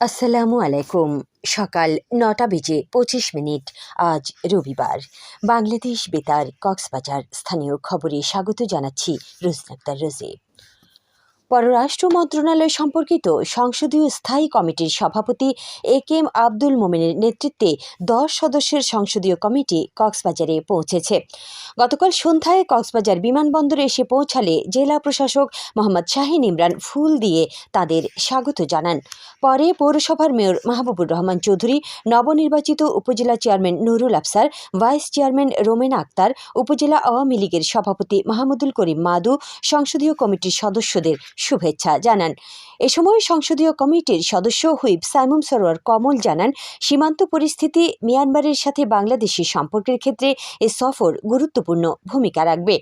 আসসালামু আলাইকুম। সকাল নটা বেজে পঁচিশ মিনিট। আজ রবিবার। বাংলাদেশ বেতার কক্সবাজার স্থানীয় খবরে স্বাগত জানাচ্ছি রোজনাক্তার রোজে। পররাষ্ট্র মন্ত্রণালয় সম্পর্কিত সংসদীয় স্থায়ী কমিটির সভাপতি এ কে এম আব্দুল মোমেনের নেতৃত্বে দশ সদস্যের সংসদীয় কমিটি কক্সবাজারে পৌঁছেছে। গতকাল সন্ধ্যায় কক্সবাজার বিমানবন্দরে এসে পৌঁছালে জেলা প্রশাসক মোহাম্মদ শাহিন ইমরান ফুল দিয়ে তাদের স্বাগত জানান। পরে পৌরসভার মেয়র মাহবুবুর রহমান চৌধুরী, নবনির্বাচিত upazila chairman Nurul Afsar, vice chairman Romena Akter, upazila Awami লীগের সভাপতি মাহমুদুল করিম মাদু, সংসদীয় কমিটির সদস্যদের শুভেচ্ছা জানান। এ সময় সংসদীয় কমিটির সদস্য হুইপ সাইমুম সরোয়ার কমল জানান, সীমান্ত পরিস্থিতি মিয়ানমারের সাথে বাংলাদেশের সম্পর্কের ক্ষেত্রে এ সফর গুরুত্বপূর্ণ ভূমিকা রাখবে।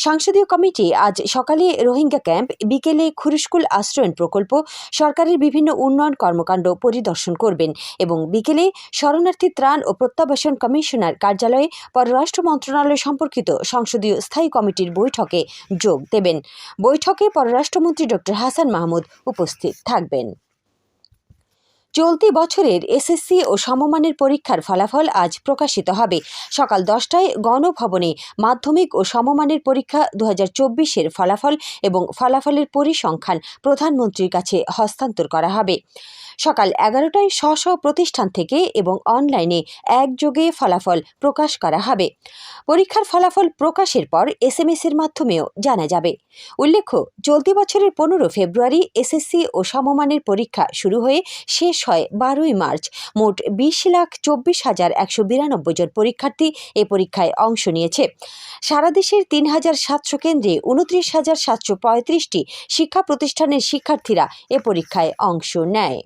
সংসদীয় কমিটি আজ সকালে রোহিঙ্গা ক্যাম্প, বিকেলে খুরুশকুল আশ্রয়ণ প্রকল্প, সরকারের বিভিন্ন উন্নয়ন কর্মকাণ্ড পরিদর্শন করবেন এবং বিকেলে শরণার্থী ত্রাণ ও প্রত্যাবাসন কমিশনার কার্যালয়ে পররাষ্ট্র মন্ত্রণালয় সম্পর্কিত সংসদীয় স্থায়ী কমিটির বৈঠকে যোগ দেবেন। বৈঠকে পররাষ্ট্রমন্ত্রী ডক্টর হাসান মাহমুদ উপস্থিত থাকবেন। চলতি বছরের এসএসসি ও সমমানের পরীক্ষার ফলাফল আজ প্রকাশিত হবে। সকাল দশটায় গণভবনে মাধ্যমিক ও সমমানের পরীক্ষা দু হাজার ফলাফল এবং ফলাফলের পরিসংখ্যান প্রধানমন্ত্রীর কাছে হস্তান্তর করা হবে। সকাল এগারোটায় স্ব স্ব প্রতিষ্ঠান থেকে এবং অনলাইনে একযোগে ফলাফল প্রকাশ করা হবে। পরীক্ষার ফলাফল প্রকাশের পর এস এম এর মাধ্যমেও জানা যাবে। উল্লেখ্য, চলতি বছরের পনেরো ফেব্রুয়ারি এসএসসি ও সমমানের পরীক্ষা শুরু হয়ে শেষ হয় বারোই মার্চ। মোট বিশ লাখ চব্বিশ হাজার একশো বিরানব্বই জন পরীক্ষার্থী এ পরীক্ষায় অংশ নিয়েছে। সারা দেশের তিন হাজার সাতশো কেন্দ্রে উনত্রিশ হাজার সাতশো পঁয়ত্রিশটি শিক্ষা প্রতিষ্ঠানের শিক্ষার্থীরা এ পরীক্ষায় অংশ নেয়।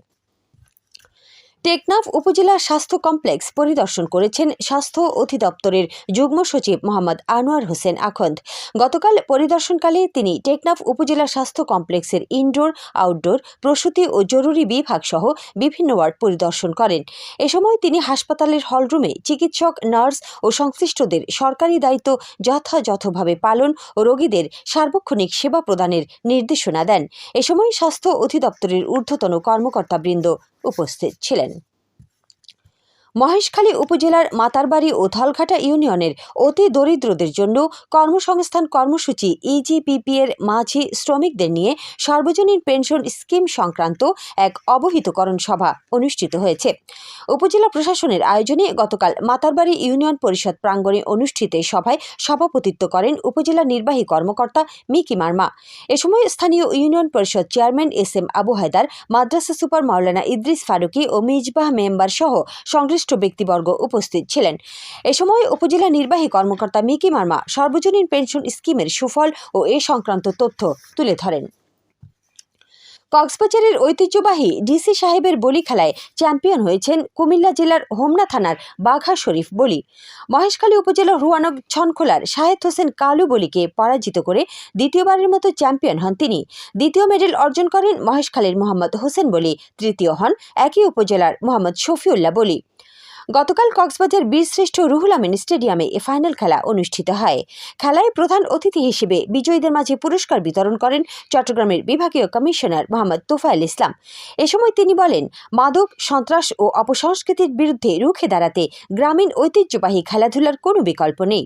টেকনাফ উপজেলা স্বাস্থ্য কমপ্লেক্স পরিদর্শন করেছেন স্বাস্থ্য অধিদপ্তরের যুগ্ম সচিব মোহাম্মদ আনোয়ার হোসেন আখন্দ। গতকাল পরিদর্শনকালে তিনি টেকনাফ উপজেলা স্বাস্থ্য কমপ্লেক্সের ইনডোর, আউটডোর, প্রসূতি ও জরুরি বিভাগ সহ বিভিন্ন ওয়ার্ড পরিদর্শন করেন। এ সময় তিনি হাসপাতালের হলরুমে চিকিৎসক, নার্স ও সংশ্লিষ্টদের সরকারি দায়িত্ব যথাযথভাবে পালন ও রোগীদের সার্বক্ষণিক সেবা প্রদানের নির্দেশনা দেন। এ সময় স্বাস্থ্য অধিদপ্তরের ঊর্ধ্বতন কর্মকর্তাবৃন্দ উপস্থিত ছিলেন। মহেশখালী উপজেলার মাতারবাড়ি ও থলঘাটা ইউনিয়নের অতি দরিদ্রদের জন্য কর্মসংস্থান কর্মসূচি ইজিপিপি এর মাঝি শ্রমিকদের নিয়ে সর্বজনীন পেনশন স্কিম সংক্রান্ত এক অবহিতকরণ সভা অনুষ্ঠিত হয়েছে। উপজেলা প্রশাসনের আয়োজনে গতকাল মাতারবাড়ি ইউনিয়ন পরিষদ প্রাঙ্গণে অনুষ্ঠিত সভায় সভাপতিত্ব করেন উপজেলা নির্বাহী কর্মকর্তা মিকি মার্মা। এ সময় স্থানীয় union parishad chairman S M Abu Haidar, মাদ্রাসা সুপার মাওলানা ইদ্রিস ফারুকি ও মিজবাহ মেম্বার সহ সংশ্লিষ্ট ব্যক্তিবর্গ উপস্থিত ছিলেন। এ সময় উপজেলা নির্বাহী কর্মকর্তা মিকি মার্মা সর্বজনীন পেনশন স্কিমের সুফল ও এ সংক্রান্ত তথ্য তুলে ধরেন। কক্সবাজারের ঐতিহ্যবাহী ডিসি সাহেবের বলি খেলায় চ্যাম্পিয়ন হয়েছেন কুমিল্লা জেলার হোমনা থানার বাঘা শরীফ বলি। মহেশখালী উপজেলার রুয়ানক ছনখোলার শাহেদ হোসেন কালু বলিকে পরাজিত করে দ্বিতীয়বারের মতো চ্যাম্পিয়ন হন তিনি। দ্বিতীয় মেডেল অর্জন করেন মহেশখালীর মোহাম্মদ হোসেন বলি, তৃতীয় হন একই উপজেলার মোহাম্মদ শফিউল্লাহ বলি। গতকাল কক্সবাজার বীরশ্রেষ্ঠ রুহুল আমিন স্টেডিয়ামে এ ফাইনাল খেলা অনুষ্ঠিত হয়। খেলায় প্রধান অতিথি হিসেবে বিজয়ীদের মাঝে পুরস্কার বিতরণ করেন চট্টগ্রামের বিভাগীয় কমিশনার মোহাম্মদ তোফায়েল ইসলাম। এ সময় তিনি বলেন, মাদক, সন্ত্রাস ও অপসংস্কৃতির বিরুদ্ধে রুখে দাঁড়াতে গ্রামীণ ঐতিহ্যবাহী খেলাধুলার কোনো বিকল্প নেই।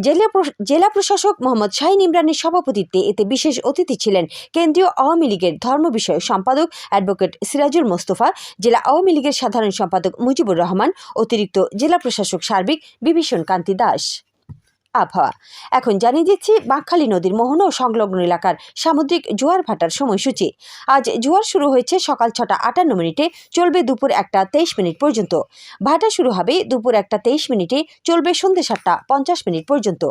জেলা জেলা প্রশাসক মোহাম্মদ শাহিন ইমরানের সভাপতিত্বে এতে বিশেষ অতিথি ছিলেন কেন্দ্রীয় আওয়ামী লীগের ধর্ম বিষয়ক সম্পাদক অ্যাডভোকেট সিরাজুল মোস্তফা, জেলা আওয়ামী লীগের সাধারণ সম্পাদক মুজিবুর রহমান অতিরিক্ত জেলা প্রশাসক সার্বিক বিভীষণ কান্তি দাস। আবহাওয়া। এখন জানিয়ে দিচ্ছি, বাঁকখালী নদীর মোহনা ও সংলগ্ন এলাকার সামুদ্রিক জোয়ার ভাটার সময়সূচি। আজ জোয়ার শুরু হয়েছে সকাল ছটা আটান্ন মিনিটে, চলবে দুপুর একটা তেইশ মিনিট পর্যন্ত। ভাটা শুরু হবে দুপুর একটা তেইশ মিনিটে, চলবে সন্ধ্যে সাতটা পঞ্চাশ মিনিট পর্যন্ত।